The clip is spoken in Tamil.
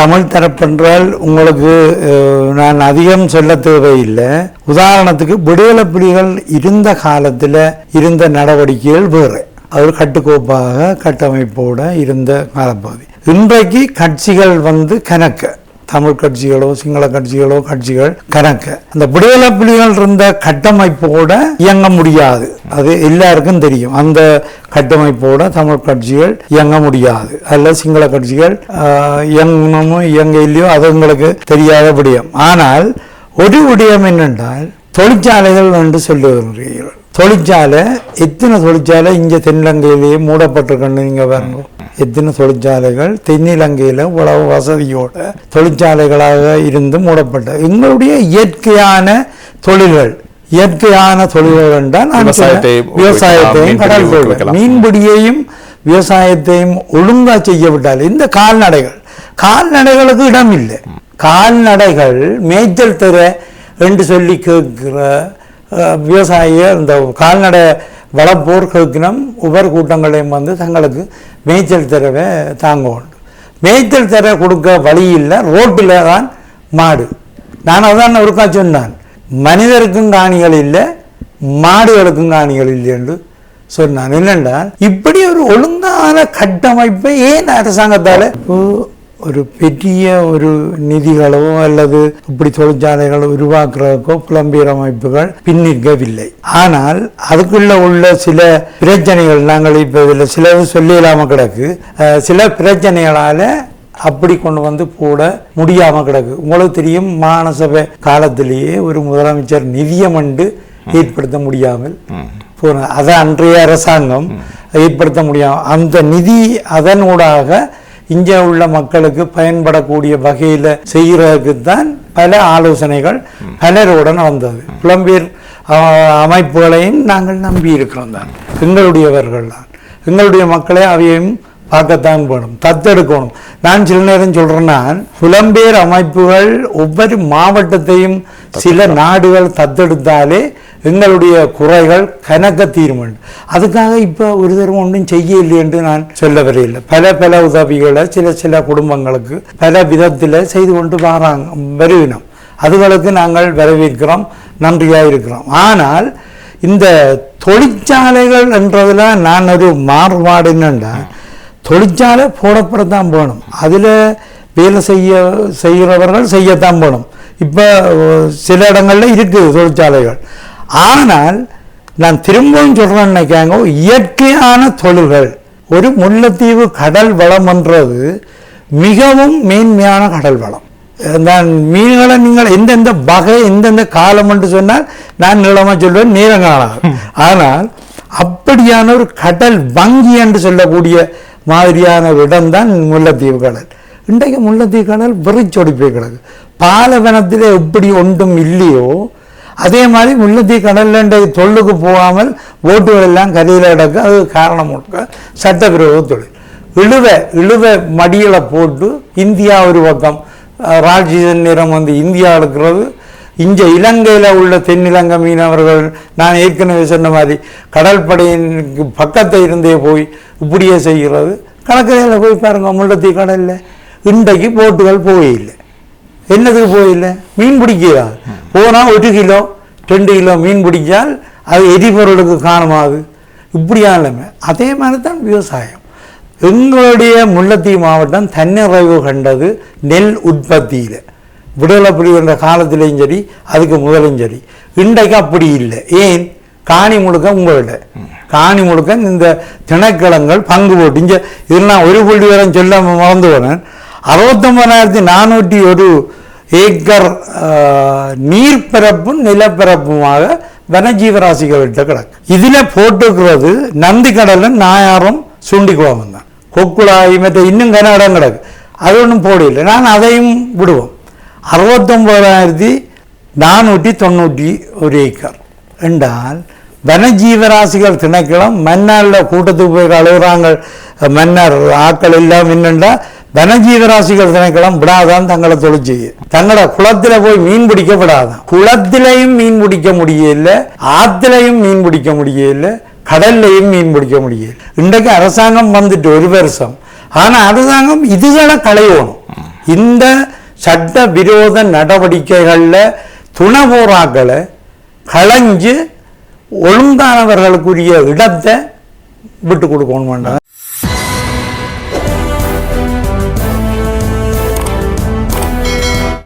தமிழ் தரப்பென்றால் உங்களுக்கு நான் அதிகம் சொல்ல தேவையில்லை. உதாரணத்துக்கு விடுதலை புலிகள் இருந்த காலத்தில் இருந்த நடவடிக்கைகள் வேறு. அது கட்டுக்கோப்பாக கட்டமைப்போடு இருந்த காலப்பகுதி. இன்றைக்கு கட்சிகள் வந்து கணக்கு. தமிழ் கட்சிகளோ சிங்கள கட்சிகளோ கட்சிகள் கணக்கு. அந்த விடுதலை புலிகள் இருந்த கட்டமைப்போட இயங்க முடியாது. அது எல்லாருக்கும் தெரியும். அந்த கட்டமைப்போட தமிழ் கட்சிகள் இயங்க முடியாது. அல்ல சிங்கள கட்சிகள் ஆஹ், இயங்கணுமோ இயங்க இல்லையோ அது உங்களுக்கு தெரியாத விடயம். ஆனால் ஒரு விடயம் என்னென்றால் தொழிற்சாலைகள் என்று சொல்லுகிறீர்கள் தொழிற்சாலை எத்தனை தொழிற்சாலை இங்கே தென்னிலங்கையிலேயே மூடப்பட்டிருக்குன்னு நீங்க பாருங்க. எத்தனை தொழிற்சாலைகள் தென்னிலங்கையில் உழவு வசதியோட தொழிற்சாலைகளாக இருந்து மூடப்பட்டது எங்களுடைய இயற்கையான தொழில்கள். இயற்கையான தொழில்கள் என்றால் விவசாயத்தையும் கடல். மீன்பிடியையும் விவசாயத்தையும் ஒழுங்கா செய்யவிட்டால் இந்த கால்நடைகள் கால்நடைகளுக்கு இடம் இல்லை கால்நடைகள் மேய்ச்சல் தர என்று சொல்லி கேட்கிற விவசாய இந்த கால்நடை வளர்ப்போர் கேட்கணும் உபர் கூட்டங்களையும் வந்து தங்களுக்கு மேய்ச்சல் தரவை தாங்க உண்டு. மேய்ச்சல் தர கொடுக்க வழி இல்லை ரோட்டில் தான் மாடு. நான் அதான் ஒருக்கா சொன்னான். மனிதருக்கும் காணிகள் இல்லை மாடுகளுக்கும் காணிகள் இல்லை என்று சொன்னான். என்னென்றால் இப்படி ஒரு ஒழுங்கான கட்டமைப்பை ஏன் அரசாங்கத்தால் இப்போ ஒரு பெரிய ஒரு நிதிகளோ அல்லது இப்படி தொழிற்சாலைகளை உருவாக்குறதுக்கோ புலம்பெயர் அமைப்புகள் பின்னிற்கவில்லை ஆனால் அதுக்குள்ள உள்ள சில பிரச்சனைகள் நாங்கள் இப்போ இதில் சிலது சொல்லிடலாம கிடக்கு. அஹ், சில பிரச்சனைகளால அப்படி கொண்டு வந்து போட முடியாம கிடக்கு. உங்களுக்கு தெரியும் மாநசபை காலத்திலேயே ஒரு முதலமைச்சர் நிதியமண்டு ஏற்படுத்த முடியாமல் போன அதை அன்றைய அரசாங்கம் ஏற்படுத்த முடியாம அந்த நிதி அதனூடாக இங்கே உள்ள மக்களுக்கு பயன்படக்கூடிய வகையில் செய்கிறதுக்கு தான் பல ஆலோசனைகள் பலருடன் வந்தது. புலம்பெயர் அமைப்புகளையும் நாங்கள் நம்பி இருக்கிறோம் தான். எங்களுடையவர்கள் தான். எங்களுடைய மக்களை அவையும் பார்க்கத்தான் வேணும். தத்தெடுக்கணும். நான் சில நேரம் சொல்றேன்னா புலம்பெயர் அமைப்புகள் ஒவ்வொரு மாவட்டத்தையும் சில நாடுகள் தத்தெடுத்தாலே எங்களுடைய குறைகள் கணக்க தீர்மானம் அதுக்காக இப்போ ஒரு தரம் ஒன்றும் செய்ய இல்லை என்று நான் சொல்ல வரையில்லை பல பல உதவிகளை சில சில குடும்பங்களுக்கு பல விதத்தில் செய்து கொண்டு வராங்க வருவினோம் அதுகளுக்கு நாங்கள் வரவேற்கிறோம் நன்றியாக இருக்கிறோம் ஆனால் இந்த தொழிற்சாலைகள் என்றதுல நான் ஒரு மாறுபாடு என்னென்னா தொழிற்சாலை போடப்படத்தான் போகணும். அதில் வேலை செய்ய செய்கிறவர்கள் செய்யத்தான் போகணும். இப்போ சில இடங்களில் இருக்குது தொழிற்சாலைகள். ஆனால் நான் திரும்பவும் சொல்கிறேன்னு நினைக்காங்க. இயற்கையான தொழில்கள். ஒரு முல்லைத்தீவு கடல் வளம்ன்றது மிகவும் மேன்மையான கடல் வளம். நான் மீன்களை நீங்கள் எந்தெந்த வகை எந்தெந்த காலம் என்று சொன்னால் நான் நீளமாக சொல்வேன் நீளங்காலம் ஆனால் அப்படியான ஒரு கடல் வங்கி என்று சொல்லக்கூடிய மாதிரியான ஒரு இடம்தான் முல்லைத்தீவு கடல். இன்றைக்கு முல்லைத்தீவு கடல் விரிச்சொடி போய் கிடக்கு. பாலவனத்தில் எப்படி ஒன்றும் இல்லையோ அதே மாதிரி முல்லைத்தீவு கடல்ல இன்றைக்கு தொல்லுக்கு போகாமல் ஓட்டுகள் எல்லாம் கரையில் கிடக்க அது காரணம் முழுக்க சட்டவிரோத தொழில். இழுவ இழுவ மடியில் போட்டு இந்தியா ஒரு பக்கம் அஹ், நிறம் வந்து இந்தியா இருக்கிறது. இங்கே இலங்கையில் உள்ள தென்னிலங்கை மீனவர்கள் நான் ஏற்கனவே சொன்ன மாதிரி கடற்படையினுக்கு பக்கத்தில் இருந்தே போய் இப்படியே செய்கிறது. கடற்கரையில் போய் பாருங்க முள்ளத்தி கடலில் இன்றைக்கு போட்டுகள் போயில்லை என்னதுக்கு போயில்லை மீன் பிடிக்கிறா போனால் ஒரு கிலோ ரெண்டு கிலோ மீன் பிடிச்சால் அது எரிபொருளுக்கு காரணமாகுது இப்படியா நிலைமை அதே மாதிரி தான் விவசாயம். எங்களுடைய முல்லைத்தீவு மாவட்டம் தன்னிறைவு கண்டது நெல் உற்பத்தியில். விடுதலை புலி காலத்திலையும் சரி அதுக்கு முதலும் சரி. இன்றைக்கு அப்படி இல்லை. ஏன்? காணி முழுக்க உங்கள்கிட்ட காணி முழுக்க இந்த திணைக்களங்கள் பங்கு போட்டு. இங்கே நான் ஒரு புள்ளி வரம் சொல்ல மறந்து போனேன் அறுபத்தொம்பதாயிரத்தி நானூற்றி ஒரு ஏக்கர் ஆஹ், நீர்ப்பரப்பும் நிலப்பரப்புமாக வனஜீவராசிகள்கிட்ட கிடக்கு. இதில் போட்டுக்கிறது நந்தி கடலும் நாயாரும் சுண்டிக்குளமும் தான். கொக்குழாய் மற்ற இன்னும் கன இடம் கிடக்கு. அது ஒன்றும் போடல நான் அதையும் விடுவோம். அறுபத்தொம்பதாயிரத்தி நானூற்றி தொண்ணூற்றி ஒரு ஏக்கர். என்றால் வனஜீவராசிகள் திணைக்களம் மன்னாரில் கூட்டத்துக்கு போய் அழுகுறாங்க மன்னர் ஆக்கள் எல்லாம் என்னென்றால் தனஜீவராசிகள் திணைக்களம் விடாதான் தங்களை தொழில் செய்ய தங்களோட குளத்துல போய் மீன் பிடிக்க விடாதான் குளத்திலையும் மீன் பிடிக்க முடியல ஆத்திலையும் மீன் பிடிக்க முடியல கடல்லையும் மீன் பிடிக்க முடியல. இன்றைக்கு அரசாங்கம் வந்துட்டு ஒரு வருஷம். ஆனா அரசாங்கம் இதுகளை களையணும். இந்த சட்ட விரோத நடவடிக்கைகளில் துணபோராக்களை களைஞ்சு ஒழுங்கானவர்களுக்குரிய இடத்தை விட்டு கொடுக்கணும் வேண்டாம்.